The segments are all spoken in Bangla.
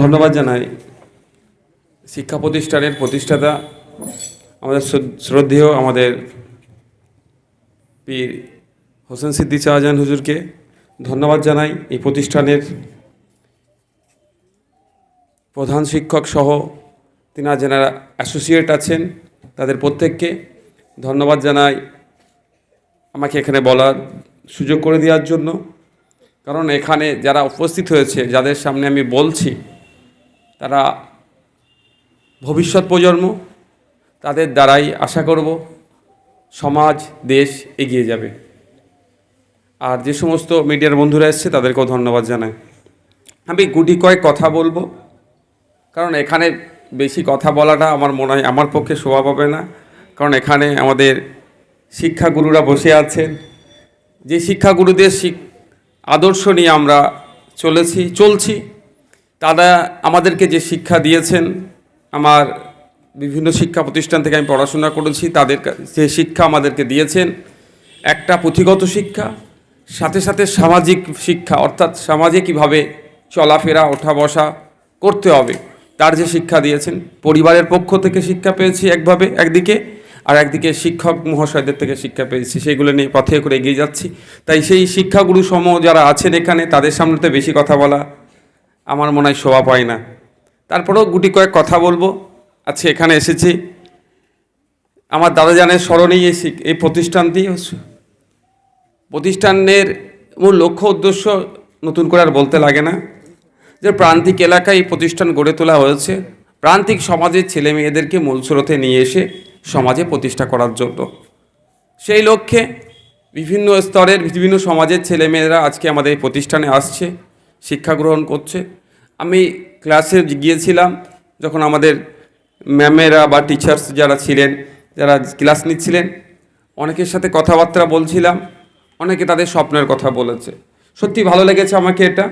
ধন্যবাদ জানাই শিক্ষা প্রতিষ্ঠানের প্রতিষ্ঠাতা, আমাদের শ্রদ্ধেয় আমাদের পীর হোসেন সিদ্দিক শাহজাহান হুজুরকে ধন্যবাদ জানাই এই প্রতিষ্ঠানের প্রধান শিক্ষক সহ তিনার যারা অ্যাসোসিয়েট আছেন তাদের প্রত্যেককে ধন্যবাদ জানাই। আমাকে এখানে বলার সুযোগ করে দেওয়ার জন্য। কারণ এখানে যারা উপস্থিত হয়েছে, যাদের সামনে আমি বলছি তারা ভবিষ্যৎ প্রজন্ম তাদের দ্বারাই আশা করব সমাজ, দেশ এগিয়ে যাবে। আর যে সমস্ত মিডিয়ার বন্ধুরা এসছে তাদেরকেও ধন্যবাদ জানাই। আমি গুটি কয়েক কথা বলব, কারণ এখানে বেশি কথা বলাটা আমার মনে হয়, আমার পক্ষে শোভা পাবে না। কারণ এখানে আমাদের শিক্ষাগুরুরা বসে আছেন। যে শিক্ষাগুরুদের শিক আদর্শ নিয়ে আমরা চলেছি, চলছি। তারা আমাদেরকে যে শিক্ষা দিয়েছেন, আমার বিভিন্ন শিক্ষা প্রতিষ্ঠান থেকে আমি পড়াশোনা করেছি, তাদের যে শিক্ষা আমাদেরকে দিয়েছেন। একটা পুঁথিগত শিক্ষা, সাথে সাথে সামাজিক শিক্ষা, অর্থাৎ সমাজে কীভাবে চলাফেরা ওঠা বসা করতে হবে। তার যে শিক্ষা দিয়েছেন, পরিবারের পক্ষ থেকে শিক্ষা পেয়েছি একভাবে, একদিকে, আর একদিকে শিক্ষক মহাশয়দের থেকে শিক্ষা পেয়েছি। সেগুলো নিয়ে পথে করে এগিয়ে যাচ্ছি। তাই সেই শিক্ষাগুরু সম যারা আছেন এখানে, তাদের সামনেতে বেশি কথা বলা আমার মনে হয় শোভা পায় না। তারপরেও গুটি কয়েক কথা বলব। আজকে এখানে এসেছি। আমার দাদা জানের স্মরণেই এই এই প্রতিষ্ঠানটি প্রতিষ্ঠানের মূল লক্ষ্য, উদ্দেশ্য নতুন করে আর বলতে লাগে না। যে প্রান্তিক এলাকায় এই প্রতিষ্ঠান গড়ে তোলা হয়েছে। প্রান্তিক সমাজের ছেলে মেয়েদেরকে মূল স্রোতে নিয়ে এসে সমাজে প্রতিষ্ঠা করার জন্য। সেই লক্ষ্যে বিভিন্ন স্তরের বিভিন্ন সমাজের ছেলেমেয়েরা আজকে আমাদের এই প্রতিষ্ঠানে আসছে। শিক্ষা গ্রহণ করছে। আমি ক্লাসে গিয়েছিলাম, যখন আমাদের ম্যামেরা বা টিচার্স যারা ছিলেন, যারা ক্লাস নিচ্ছিলেন, অনেকের সাথে কথাবার্তা বলছিলাম, অনেকে তাদের স্বপ্নের কথা বলেছে। সত্যি ভালো লেগেছে আমাকে এটা।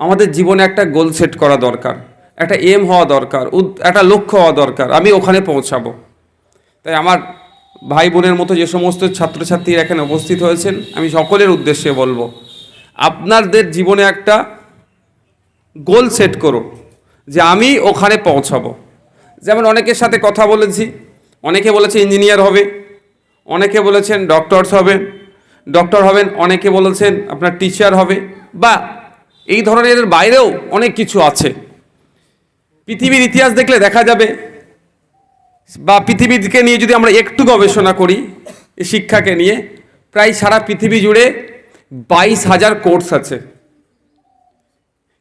আমাদের জীবনে একটা গোল সেট করা দরকার, একটা এম হওয়া দরকার একটা লক্ষ্য হওয়া দরকার, আমি ওখানে পৌঁছাবো। তাই আমার ভাই বোনের মতো যে সমস্ত ছাত্রছাত্রীরা এখানে উপস্থিত হয়েছেন, আমি সকলের উদ্দেশ্যে বলব, আপনাদের জীবনে একটা গোল সেট করো, যে আমি ওখানে পৌঁছাবো। যেমন অনেকের সাথে কথা বলেছি, অনেকে বলেছে ইঞ্জিনিয়ার হবে, অনেকে বলেছেন ডক্টরস হবে, ডক্টর হবেন, অনেকে বলেছেন আপনার টিচার হবে, বা এই ধরনের বাইরেও অনেক কিছু আছে। পৃথিবীর ইতিহাস দেখলে দেখা যাবে, বা পৃথিবীকে নিয়ে যদি আমরা একটু গবেষণা করি শিক্ষাকে নিয়ে, প্রায় সারা পৃথিবী জুড়ে বাইশ হাজার কোর্স আছে।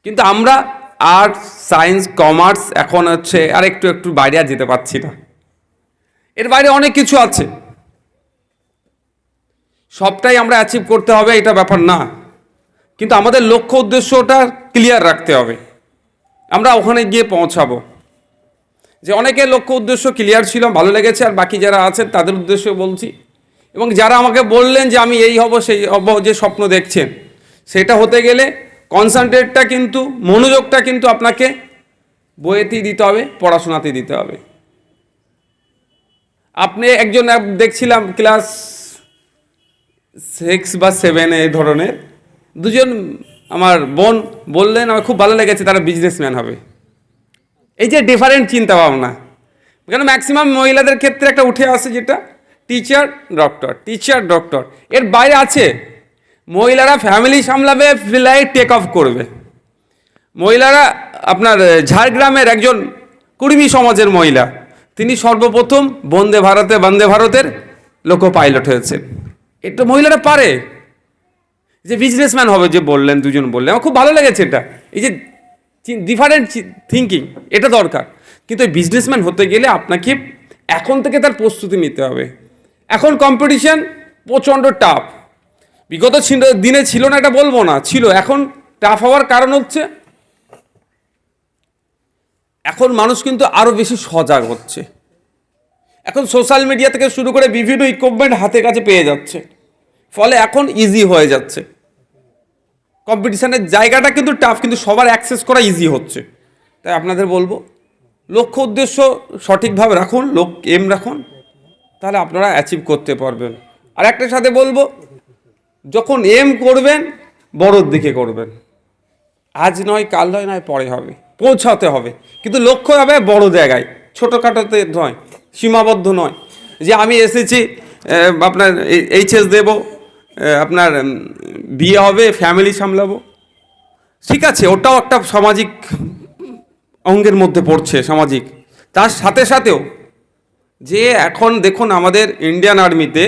কিন্তু আমরা আর্টস সায়েন্স কমার্স এখন হচ্ছে আর একটু একটু বাইরে আর যেতে পারছি না। এর বাইরে অনেক কিছু আছে। সবটাই আমরা অ্যাচিভ করতে হবে, এটা ব্যাপার না। কিন্তু আমাদের লক্ষ্য উদ্দেশ্যটা ক্লিয়ার রাখতে হবে। আমরা ওখানে গিয়ে পৌঁছাবো। যে অনেকের লক্ষ্য উদ্দেশ্য ক্লিয়ার ছিল, ভালো লেগেছে, আর বাকি যারা আছেন তাদের উদ্দেশ্য বলছি। এবং যারা আমাকে বললেন যে আমি এই হব, সেই হব, যে স্বপ্ন দেখছেন, সেটা হতে গেলে কনসেন্ট্রেটটা কিন্তু, মনোযোগটা কিন্তু আপনাকে বইয়েতেই দিতে হবে, পড়াশোনাতেই দিতে হবে। আপনি একজন দেখছিলাম, ক্লাস সিক্স বা সেভেন এই ধরনের। দুজন আমার বোন বললেন, আমার খুব ভালো লেগেছে, তারা বিজনেসম্যান হবে। এই যে ডিফারেন্ট চিন্তা ভাবনা কেন ম্যাক্সিমাম মহিলাদের ক্ষেত্রে একটা উঠে আসে যেটা? টিচার ডক্টর টিচার ডক্টর এর বাইরে আছে মহিলারা ফ্যামিলি সামলাবে ফ্লাইট টেক অফ করবে। মহিলারা আপনার ঝাড়গ্রামের একজন কুর্মী সমাজের মহিলা। তিনি সর্বপ্রথম বন্দে ভারতে, বন্দে ভারতের লোকো পাইলট হয়েছেন। এটা মহিলারা পারে। যে বিজনেসম্যান হবে যে বললেন, দুজন বললেন, আমার খুব ভালো লেগেছে এটা। এই যে ডিফারেন্ট থিঙ্কিং এটা দরকার। কিন্তু এই বিজনেসম্যান হতে গেলে আপনাকে এখন থেকে তার প্রস্তুতি নিতে হবে। এখন কম্পিটিশন প্রচণ্ড টাফ বিগত দিনে ছিল না, এটা বলব না, ছিল। এখন টাফ হওয়ার কারণ হচ্ছে, এখন মানুষ কিন্তু আরও বেশি সজাগ হচ্ছে। এখন সোশ্যাল মিডিয়া থেকে শুরু করে বিভিন্ন ইকুইপমেন্ট হাতের কাছে পেয়ে যাচ্ছে। ফলে এখন ইজি হয়ে যাচ্ছে। কম্পিটিশনের জায়গাটা কিন্তু টাফ কিন্তু সবার অ্যাক্সেস করা ইজি হচ্ছে। তাই আপনাদের বলব, লক্ষ্য, উদ্দেশ্য সঠিকভাবে রাখুন, লোক এম রাখুন, তাহলে আপনারা অ্যাচিভ করতে পারবেন। আর একটার সাথে বলব যখন এম করবেন, বড়োর দিকে করবেন। আজ নয়, কাল নয় নয়, পরে হবে। পৌঁছাতে হবে। কিন্তু লক্ষ্য হবে বড় জায়গায়। ছোটোখাটোতে নয়, সীমাবদ্ধ নয়। যে আমি এসেছি আপনার এইচএস দেবো আপনার বিয়ে হবে ফ্যামিলি সামলাবো। ঠিক আছে, ওটাও একটা সামাজিক অঙ্গের মধ্যে পড়ছে, সামাজিক। তার সাথে সাথেও যে এখন দেখুন আমাদের ইন্ডিয়ান আর্মিতে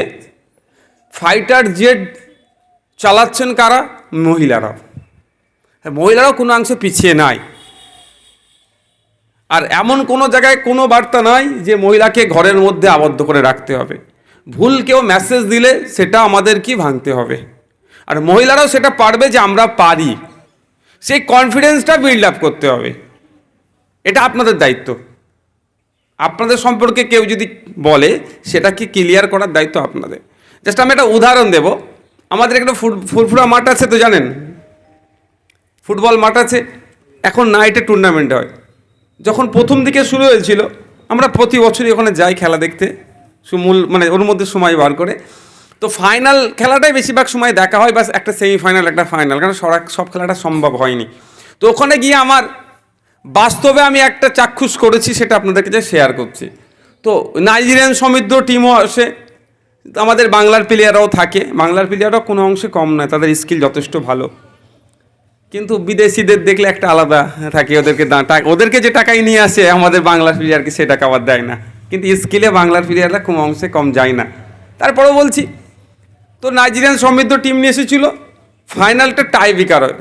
ফাইটার জেট চালাচ্ছেন কারা? মহিলারা হ্যাঁ, মহিলারাও কোনো অংশে পিছিয়ে নাই। আর এমন কোনো জায়গায় কোনো বার্তা নাই যে মহিলাকে ঘরের মধ্যে আবদ্ধ করে রাখতে হবে। ভুল কেউ মেসেজ দিলে সেটা আমাদের কি ভাঙতে হবে। আর মহিলারাও সেটা পারবে যে আমরা পারি। সেই কনফিডেন্সটা বিল্ড আপ করতে হবে। এটা আপনাদের দায়িত্ব। আপনাদের সম্পর্কে কেউ যদি বলে সেটাকে ক্লিয়ার করার দায়িত্ব আপনাদের। জাস্ট আমি একটা উদাহরণ দেব। আমাদের একটা ফুট, ফুরফুরা মাঠ আছে তো জানেন? ফুটবল মাঠ আছে। এখন নাইটে টুর্নামেন্ট হয়। যখন প্রথম দিকে শুরু হয়েছিল, আমরা প্রতি বছরই ওখানে যাই খেলা দেখতে। সু- মূল মানে ওর মধ্যে সময় বার করে। তো ফাইনাল খেলাটাই বেশিরভাগ সময় দেখা হয় বাস একটা সেমিফাইনাল একটা ফাইনাল কারণ সরা- সব খেলাটা সম্ভব হয়নি। তো ওখানে গিয়ে আমার বাস্তবে আমি একটা চাক্ষুষ করেছি, সেটা আপনাদের কাছে শেয়ার করছি। তো নাইজেরিয়ান সমৃদ্ধ টিমও আসে। আমাদের বাংলার প্লেয়াররাও থাকে। বাংলার প্লেয়াররাও কোনো অংশে কম নয়, তাদের স্কিল যথেষ্ট ভালো। কিন্তু বিদেশিদের দেখলে একটা আলাদা থাকে ওদেরকে ওদেরকে যে টাকাই নিয়ে আসে, আমাদের বাংলার প্লেয়ারকে সে টাকা আবার দেয় না। কিন্তু স্কিলে বাংলার প্লেয়াররা কোনো অংশে কম যায় না। তারপরেও বলছি, তো নাইজেরিয়ান সমৃদ্ধ টিম নিয়ে এসেছিল ফাইনালটা টাই বেকার হয়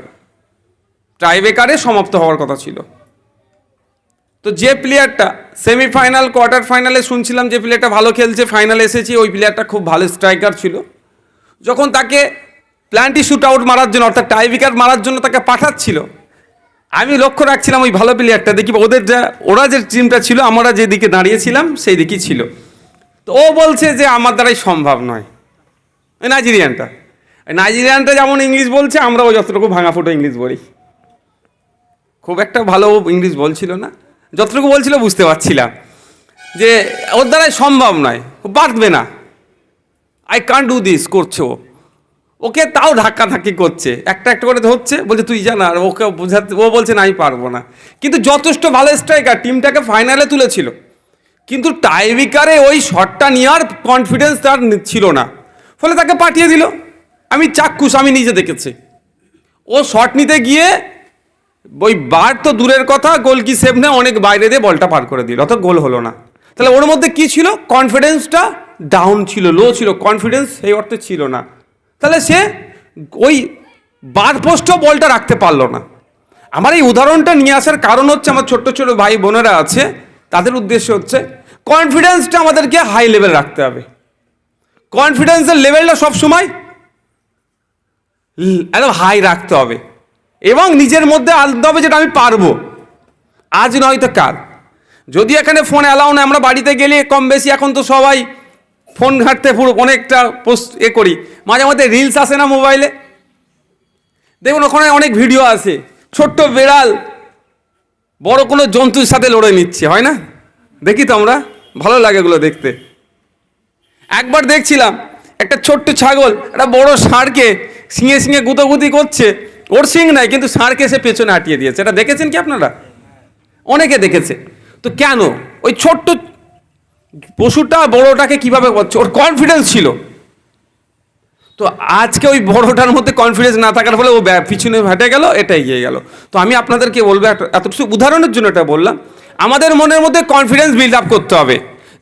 টাই বেকারে সমাপ্ত হওয়ার কথা ছিল। তো যে প্লেয়ারটা সেমিফাইনাল কোয়ার্টার ফাইনালে শুনছিলাম যে প্লেয়ারটা ভালো খেলছে ফাইনালে এসেছি, ওই প্লেয়ারটা খুব ভালো স্ট্রাইকার ছিল। যখন তাকে প্ল্যান্টি শ্যুট আউট মারার জন্য, অর্থাৎ টাই উইকেট মারার জন্য তাকে পাঠাচ্ছিল, আমি লক্ষ্য রাখছিলাম ওই ভালো প্লেয়ারটা দেখি ওদের যা, ওরা যে টিমটা ছিল, আমরা যেদিকে দাঁড়িয়েছিলাম সেই দিকেই ছিল। তো ও বলছে যে আমার দ্বারাই সম্ভব নয়। ওই নাইজেরিয়ানটা নাইজেরিয়ানটা যেমন ইংলিশ বলছে, আমরাও যতটুকু ভাঙা ফুটো ইংলিশ বলি। খুব একটা ভালো ইংলিশ বলছিল না। যতটুকু বলছিল বুঝতে পারছিলাম। যে ওর দ্বারাই সম্ভব নয়, ও পারবে না। আই কান্ট ডু দিস করছে। ওকে তাও ধাক্কা ধাক্কি করছে। একটা একটা করে ধরছে, বলছে, তুই জানা আর ওকে বোঝাতে ও বলছে, না, আমি পারব না। কিন্তু যথেষ্ট ভালো স্ট্রাইকার টিমটাকে ফাইনালে তুলেছিল। কিন্তু টাইবিকারে ওই শটটা নেওয়ার কনফিডেন্স তার ছিল না। ফলে তাকে পাঠিয়ে দিল। আমি চাক্ষুষ, আমি নিজে দেখেছি। ও শট নিতে গিয়ে ওই বার তো দূরের কথা, গোল কি সেভ না, অনেক বাইরে দিয়ে বলটা পার করে দিল অত গোল হলো না। তাহলে ওর মধ্যে কি ছিল? কনফিডেন্সটা ডাউন ছিল লো ছিল কনফিডেন্স সেই অর্থে ছিল না। তাহলে সে ওই বার পোস্টও বলটা রাখতে পারল না। আমার এই উদাহরণটা নিয়ে আসার কারণ হচ্ছে, আমার ছোট্ট ছোট ভাই বোনেরা আছে, তাদের উদ্দেশ্য হচ্ছে কনফিডেন্সটা আমাদেরকে হাই লেভেল রাখতে হবে। কনফিডেন্সের লেভেলটা সবসময় একদম হাই রাখতে হবে। এবং নিজের মধ্যে আনতে হবে যেটা আমি পারব। আজ নয়তো কাল। যদি এখানে ফোন অ্যালাউ না আমরা বাড়িতে গেলে কম বেশি এখন তো সবাই ফোন ঘাঁটতে পুরো অনেকটা পোস্ট এ করি। মাঝে মধ্যে রিলস আসে না মোবাইলে দেখুন, ওখানে অনেক ভিডিও আছে। ছোট্ট বেড়াল, বড় কোনো জন্তুর সাথে লড়ে নিচ্ছে, হয় না? দেখি তো আমরা, ভালো লাগে এগুলো দেখতে। একবার দেখছিলাম, একটা ছোট্ট ছাগল, একটা বড় ষাঁড়কে শিঙে শিঙে গুতোগুতি করছে। ওর সিং নাই, কিন্তু ষাঁড়কে সে পেছনে আটিয়ে দিয়েছে। এটা দেখেছেন কি আপনারা? অনেকে দেখেছে। তো কেন? ওই ছোট্ট পশুটা বড়টাকে কীভাবে করছে? ওর কনফিডেন্স ছিল। তো আজকে ওই বড়টার মধ্যে কনফিডেন্স না থাকার ফলে ও পিছনে হেঁটে গেল, এটা এগিয়ে গেল। তো আমি আপনাদেরকে বলব একটা এতটুকু উদাহরণের জন্য এটা বললাম। আমাদের মনের মধ্যে কনফিডেন্স বিল্ড আপ করতে হবে।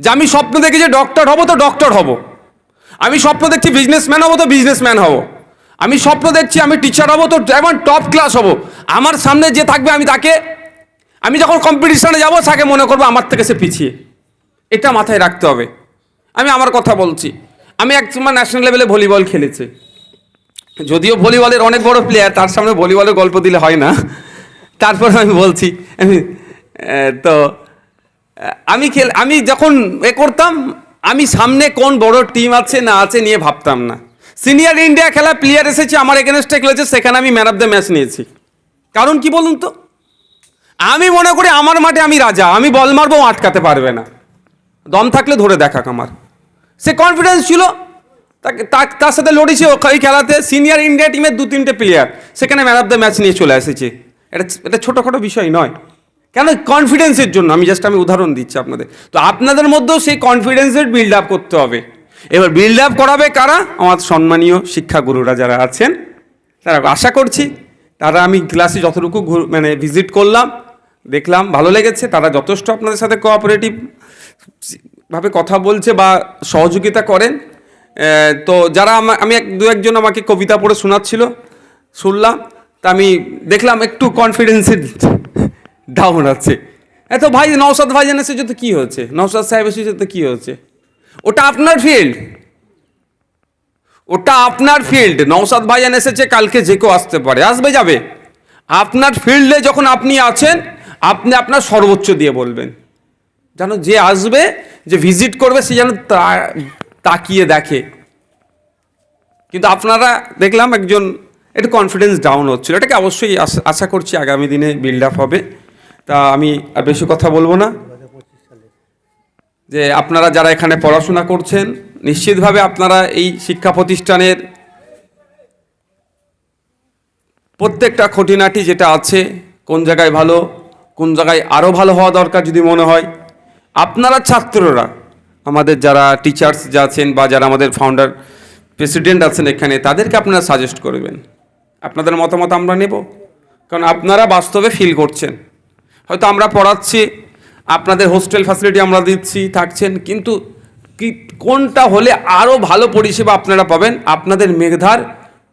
যে আমি স্বপ্ন দেখি যে ডক্টর হব তো ডক্টর হব। আমি স্বপ্ন দেখছি বিজনেসম্যান হব তো বিজনেসম্যান হব। আমি স্বপ্ন দেখছি, আমি টিচার হব, তো এমন টপ ক্লাস হব। আমার সামনে যে থাকবে, আমি তাকে, আমি যখন কম্পিটিশনে যাব, তাকে মনে করব আমার থেকে সে পিছিয়ে। এটা মাথায় রাখতে হবে। আমি আমার কথা বলছি। আমি এক সময় ন্যাশনাল লেভেলে ভলিবল খেলেছি। যদিও ভলিবলের অনেক বড় প্লেয়ার তার সামনে ভলিবলের গল্প দিলে হয় না। তারপর আমি বলছি তো আমি খেল, আমি যখন এ করতাম, আমি সামনে কোন বড় টিম আছে না আছে নিয়ে ভাবতাম না। সিনিয়র ইন্ডিয়া খেলা প্লেয়ার এসেছে, আমার এগেনস্টে খেলেছে, সেখানে আমি ম্যান অফ দ্য ম্যাচ নিয়েছি। কারণ কি বলুন তো? আমি মনে করি আমার মাঠে আমি রাজা, আমি বল মারবো আটকাতে পারবে না। দম থাকলে ধরে দেখাক আমার। সে কনফিডেন্স ছিল, তাকে তার সাথে লড়েছে ওই খেলাতে সিনিয়র ইন্ডিয়া টিমের দু তিনটে প্লেয়ার সেখানে ম্যান অফ দ্য ম্যাচ নিয়ে চলে এসেছে। এটা এটা ছোটোখাটো বিষয় নয়। কেন? কনফিডেন্সের জন্য, আমি জাস্ট আমি উদাহরণ দিচ্ছি আপনাদের। তো আপনাদের মধ্যেও সেই কনফিডেন্সের বিল্ড আপ করতে হবে। এবার বিল্ড আপ করাবে কারা? আমার সম্মানীয় শিক্ষাগুরুরা যারা আছেন, তারা আশা করছি তারা আমি ক্লাসে যতটুকু মানে ভিজিট করলাম, দেখলাম, ভালো লেগেছে, তারা যথেষ্ট আপনাদের সাথে কোঅপারেটিভ ভাবে কথা বলছে বা সহযোগিতা করেন। তো যারা আমি এক দু একজন আমাকে কবিতা পড়ে শোনাচ্ছিল, শুনলাম, তা আমি দেখলাম একটু কনফিডেন্সের ডাউন আছে। এত ভাই নওসাদ ভাইজান এসেছে তো কী হয়েছে? নওসাদ সাহেব এসেছে, তো কী হয়েছে? ওটা আপনার ফিল্ড ওটা আপনার ফিল্ড নওসাদ ভাইজান এসেছে, কালকে যে কেউ আসতে পারে। আসবে, যাবে। আপনার ফিল্ডে যখন আপনি আছেন, আপনি আপনার সর্বোচ্চ দিয়ে বলবেন। যেন যে আসবে, যে ভিজিট করবে, সে যেন তাকিয়ে দেখে। কিন্তু আপনারা দেখলাম একজন, একটু কনফিডেন্স ডাউন হচ্ছিল। এটাকে অবশ্যই আশা করছি আগামী দিনে বিল্ড আপ হবে। তা আমি আর বেশি কথা বলব না। যে আপনারা যারা এখানে পড়াশোনা করছেন, নিশ্চিতভাবে আপনারা এই শিক্ষা প্রতিষ্ঠানের প্রত্যেকটা খুঁটিনাটি যেটা আছে, কোন জায়গায় ভালো, কোন জায়গায় আরও ভালো হওয়া দরকার যদি মনে হয়, আপনারা ছাত্ররা, আমাদের যারা টিচার্স যা আছেন বা যারা আমাদের ফাউন্ডার প্রেসিডেন্ট আছেন এখানে, তাদেরকে আপনারা সাজেস্ট করবেন। আপনাদের মতামত আমরা নেব। কারণ আপনারা বাস্তবে ফিল করছেন। হয়তো আমরা পড়াচ্ছি আপনাদের হোস্টেল ফ্যাসিলিটি আমরা দিচ্ছি, থাকছেন, কিন্তু কি, কোনটা হলে আরও ভালো পরিষেবা আপনারা পাবেন? আপনাদের মেধার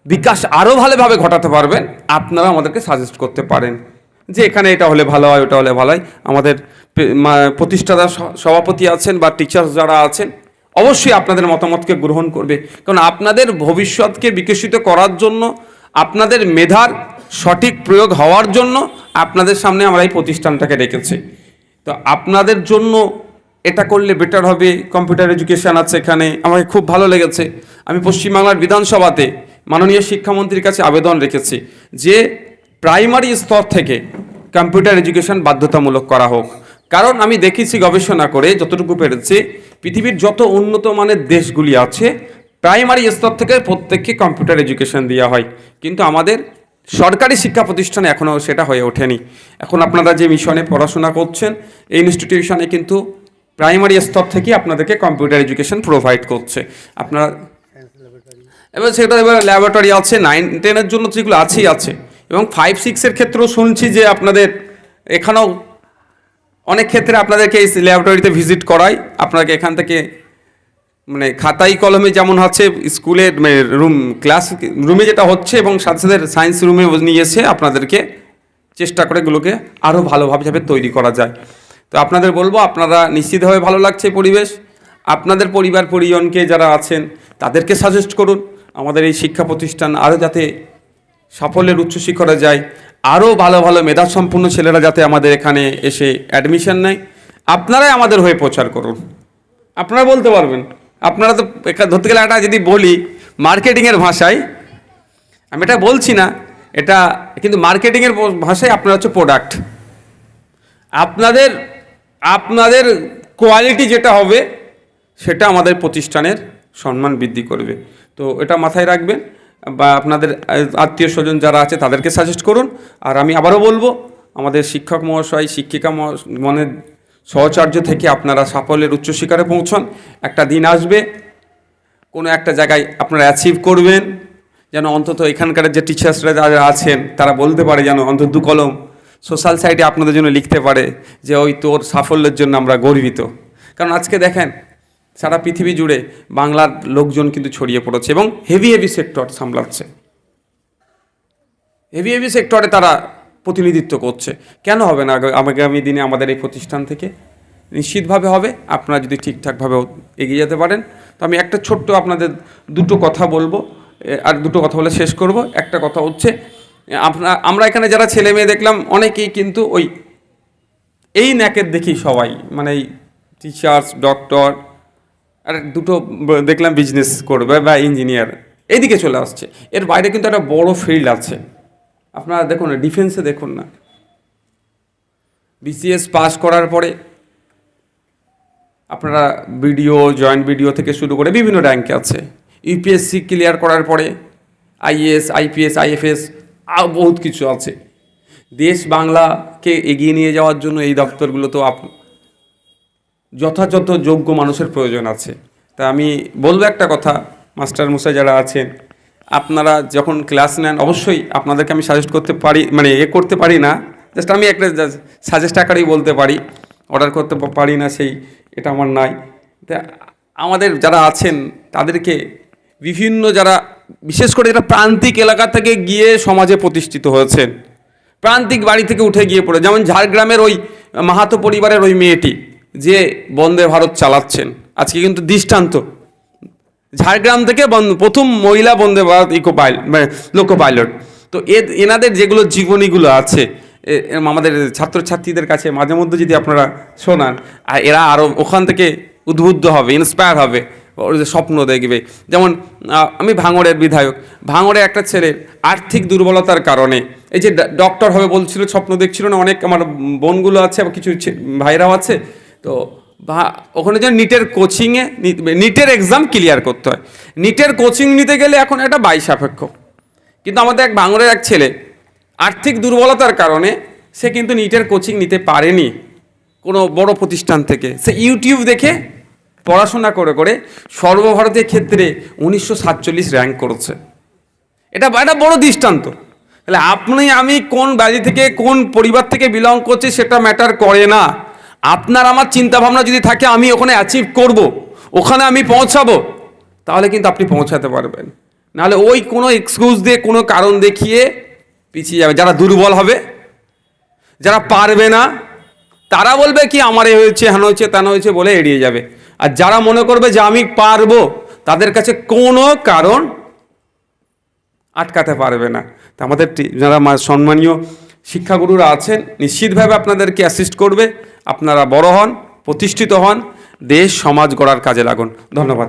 বিকাশ আরও ভালোভাবে ঘটাতে পারবেন, আপনারা আমাদেরকে সাজেস্ট করতে পারেন। যে এখানে এটা হলে ভালো হয়, ওটা হলে ভালো হয়। আমাদের প্রতিষ্ঠাতা সভাপতি আছেন বা টিচার্স যারা আছেন, অবশ্যই আপনাদের মতামতকে গ্রহণ করবে। কারণ আপনাদের ভবিষ্যৎকে বিকশিত করার জন্য, আপনাদের মেধার সঠিক প্রয়োগ হওয়ার জন্য আপনাদের সামনে আমরা এই প্রতিষ্ঠানটাকে রেখেছি। তো আপনাদের জন্য এটা করলে বেটার হবে কম্পিউটার এডুকেশন আছে এখানে, আমাকে খুব ভালো লেগেছে। আমি পশ্চিমবাংলার বিধানসভাতে মাননীয় শিক্ষামন্ত্রীর কাছে আবেদন রেখেছি যে প্রাইমারি স্তর থেকে কম্পিউটার এডুকেশন বাধ্যতামূলক করা হোক। কারণ আমি দেখেছি গবেষণা করে, যতটুকু পেরেছি, পৃথিবীর যত উন্নত মানের দেশগুলি আছে প্রাইমারি স্তর থেকে প্রত্যেককে কম্পিউটার এডুকেশন দেওয়া হয়। কিন্তু আমাদের সরকারি শিক্ষা প্রতিষ্ঠানে এখনও সেটা হয়ে ওঠেনি। এখন আপনারা যে মিশনে পড়াশোনা করছেন, এই ইনস্টিটিউশনে কিন্তু প্রাইমারি স্তর থেকে আপনাদেরকে কম্পিউটার এডুকেশন প্রোভাইড করছে। আপনারা এবার সেটা এবার ল্যাবরেটরি আছে নাইন টেনের জন্য যেগুলো আছেই আছে। এবং ফাইভ সিক্সের ক্ষেত্রেও শুনছি যে আপনাদের এখানেও অনেক ক্ষেত্রে আপনাদেরকে এই ল্যাবরেটরিতে ভিজিট করাই আপনাকে এখান থেকে মানে খাতাই কলমে যেমন হচ্ছে স্কুলের রুম, ক্লাস, রুমে যেটা হচ্ছে এবং সাথে সাথে সায়েন্স রুমে নিয়ে এসে আপনাদেরকে চেষ্টা করে এগুলোকে আরও ভালোভাবে তৈরি করা যায়। তো আপনাদের বলব, আপনারা নিশ্চিতভাবে ভালো লাগছে পরিবেশ। আপনাদের পরিবার, পরিজনকে যারা আছেন, তাদেরকে সাজেস্ট করুন, আমাদের এই শিক্ষা প্রতিষ্ঠান আরও যাতে সাফল্যের উচ্চ যায়। আরও ভালো ভালো মেধাসম্পন্ন ছেলেরা যাতে আমাদের এখানে এসে অ্যাডমিশন নেয়। আপনারাই আমাদের হয়ে প্রচার করুন। আপনারা বলতে পারবেন। আপনারা তো ধরতে গেলে একটা যদি বলি মার্কেটিংয়ের ভাষায়, আমি এটা বলছি না, এটা কিন্তু মার্কেটিংয়ের ভাষায় আপনারা হচ্ছে প্রোডাক্ট আপনাদের আপনাদের কোয়ালিটি যেটা হবে, সেটা আমাদের প্রতিষ্ঠানের সম্মান বৃদ্ধি করবে। তো এটা মাথায় রাখবেন, বা আপনাদের আত্মীয় স্বজন যারা আছে, তাদেরকে সাজেস্ট করুন। আর আমি আবারও বলব, আমাদের শিক্ষক মহাশয়, শিক্ষিকা মনের সহচার্য থেকে আপনারা সাফল্যের উচ্চ শিখরে পৌঁছন। একটা দিন আসবে, কোনো একটা জায়গায় আপনারা অ্যাচিভ করবেন, যেন অন্তত এখানকার যে টিচার্সরা যারা আছেন, তারা বলতে পারে যেন অন্তত দু কলম সোশ্যাল সাইটে আপনাদের জন্য লিখতে পারে যে, ওই তোর সাফল্যের জন্য আমরা গর্বিত। কারণ আজকে দেখেন, সারা পৃথিবী জুড়ে বাংলার লোকজন কিন্তু ছড়িয়ে পড়েছে এবং হেভি হেভি সেক্টর সামলাচ্ছে। হেভি হেভি সেক্টরে তারা প্রতিনিধিত্ব করছে। কেন হবে না আগামী দিনে আমাদের এই প্রতিষ্ঠান থেকে? নিশ্চিতভাবে হবে, আপনারা যদি ঠিকঠাকভাবে এগিয়ে যেতে পারেন। তো আমি একটা ছোট্ট আপনাদের দুটো কথা বলব আর দুটো কথা বলে শেষ করব। একটা কথা হচ্ছে আপনার আমরা এখানে যারা ছেলে মেয়ে দেখলাম, অনেকেই কিন্তু ওই এই ন্যাকের দেখি সবাই মানে এই টিচার্স, ডক্টর, আর দুটো দেখলাম বিজনেস করবে বা ইঞ্জিনিয়ার এইদিকে চলে আসছে। এর বাইরে কিন্তু একটা বড় ফিল্ড আছে। আপনারা দেখুন না ডিফেন্সে দেখুন না। বিসিএস পাস করার পরে আপনারা বিডিও জয়েন্ট বিডিও থেকে শুরু করে বিভিন্ন র্যাঙ্কে আছে। ইউপিএসসি ক্লিয়ার করার পরে আইএএস আইপিএস আইএফএস আর বহুত কিছু আছে। দেশ বাংলাকে এগিয়ে নিয়ে যাওয়ার জন্য এই দপ্তরগুলো তো আপ, যথাযথ যোগ্য মানুষের প্রয়োজন আছে। তা আমি বলব একটা কথা মাস্টার মশাই যারা আছেন আপনারা যখন ক্লাস নেন, অবশ্যই আপনাদেরকে আমি সাজেস্ট করতে পারি মানে এ করতে পারি না জাস্ট আমি একটা সাজেস্ট আকারেই বলতে পারি অর্ডার করতে পারি না সেই, এটা আমার নাই। আমাদের যারা আছেন, তাদেরকে বিভিন্ন যারা, বিশেষ করে যারা প্রান্তিক এলাকা থেকে গিয়ে সমাজে প্রতিষ্ঠিত হয়েছেন, প্রান্তিক বাড়ি থেকে উঠে গিয়ে পড়ে, যেমন ঝাড়গ্রামের ওই মাহাতো পরিবারের ওই মেয়েটি, যে বন্দে ভারত চালাচ্ছেন। আজকে কিন্তু দৃষ্টান্ত। ঝাড়গ্রাম থেকে প্রথম মহিলা বন্দে ভারত ইকো পাইলট মানে লোকো পাইলট। তো এ, এনাদের যেগুলো জীবনীগুলো আছে আমাদের ছাত্রছাত্রীদের কাছে মাঝে মধ্যে যদি আপনারা শোনান, আর এরা আরও ওখান থেকে উদ্বুদ্ধ হবে ইন্সপায়ার হবে, ওর যে স্বপ্ন দেখবে। যেমন আমি ভাঙড়ের বিধায়ক। ভাঙড়ে একটা ছেলে আর্থিক দুর্বলতার কারণে, এই যে ডক্টর হবে বলছিল, স্বপ্ন দেখছিল না, অনেক আমার বোনগুলো আছে, কিছু ভাইরাও আছে, তো ভা- ওখানে যে নিটের কোচিংয়ে নিটের এক্সাম ক্লিয়ার করতে হয়। নিটের কোচিং নিতে গেলে এখন একটা বাই সাপেক্ষ। কিন্তু আমাদের এক বাংলার এক ছেলে, আর্থিক দুর্বলতার কারণে সে কিন্তু নিটের কোচিং নিতে পারেনি কোনো বড় প্রতিষ্ঠান থেকে। সে ইউটিউব দেখে পড়াশোনা করে করে সর্বভারতীয় ক্ষেত্রে উনিশশো সাতচল্লিশ র্যাঙ্ক করেছে। এটা একটা বড় দৃষ্টান্ত। তাহলে আপনি, আমি কোন বাড়ি থেকে কোন পরিবার থেকে বিলং করছি সেটা ম্যাটার করে না। আপনার আমার চিন্তা ভাবনা যদি থাকে, আমি ওখানে অ্যাচিভ করব, ওখানে আমি পৌঁছাবো, তাহলে কিন্তু আপনি পৌঁছাতে পারবেন। নাহলে ওই কোনো এক্সকিউজ দিয়ে, কোনো কারণ দেখিয়ে পিছিয়ে যাবে। যারা দুর্বল হবে, যারা পারবে না, তারা বলবে কি, আমার হয়েছে হেন হয়েছে তেন হয়েছে বলে এড়িয়ে যাবে। আর যারা মনে করবে যে, আমি পারব তাদের কাছে কোনো কারণ আটকাতে পারবে না। তা আমাদের যারা সম্মানীয় শিক্ষাগুরুরা আছেন, নিশ্চিতভাবে আপনাদেরকে অ্যাসিস্ট করবে। আপনারা বড় হন প্রতিষ্ঠিত হন দেশ সমাজ গড়ার কাজে লাগুন। ধন্যবাদ।